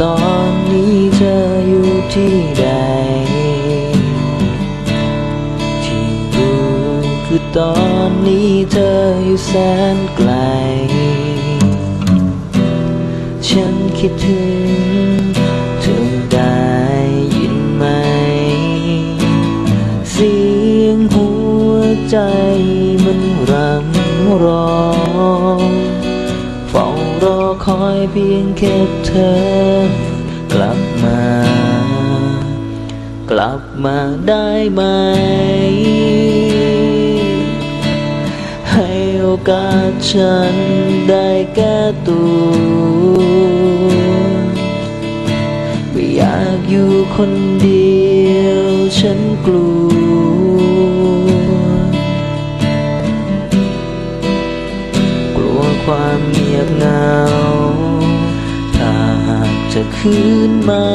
ตอนนี้เธออยู่ที่ใด ที่รู้คือตอนนี้เธออยู่แสนไกล ฉันคิดถึงเธอได้ยินไหม เสียงหัวใจมันรำร้อง คอยเพียงแค่เธอกลับมา กลับมาได้ไหม ให้โอกาสฉันได้แก้ตัวไม่อยากอยู่คนเดียวฉันกลัว คืนมา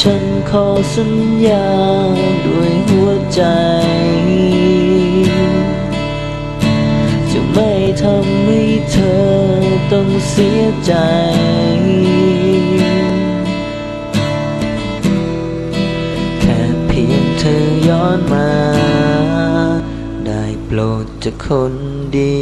ฉันขอสัญญาด้วยหัวใจ จะไม่ทำให้เธอต้องเสียใจแค่เพียงเธอย้อนมา ได้โปรดจะคนดี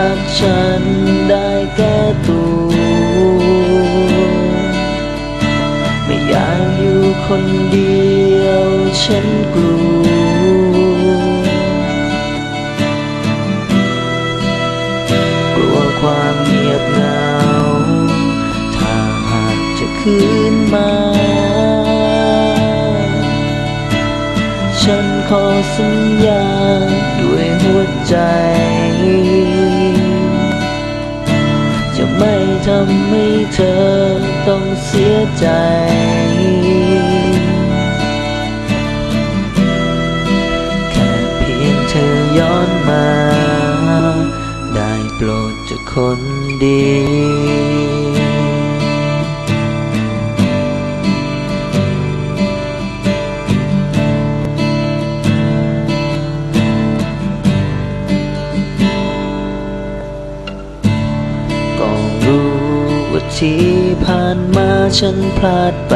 กาสฉันได้แก้ตัว ไม่อยากอยู่คนเดียวฉันกลัว กลัวความเงียบเหงา ถ้าหากจะคืนมา ฉันขอสัญญาด้วยหัวใจ ทำให้เธอต้องเสียใจ แค่เพียงเธอย้อนมา ได้โปรดจะคนดี ที่ผ่านมาฉันพลาดไป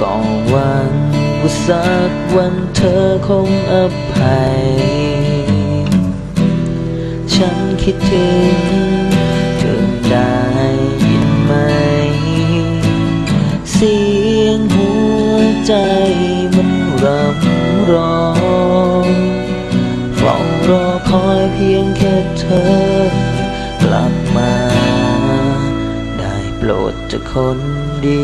ก็หวังว่าสักวันเธอคงอภัย ฉันคิดถึงเธอได้ยินไหม เสียงหัวใจมันรำร้องเฝ้ารอคอยเพียงแค่เธอ กลับมา ได้โปรดจะคนดี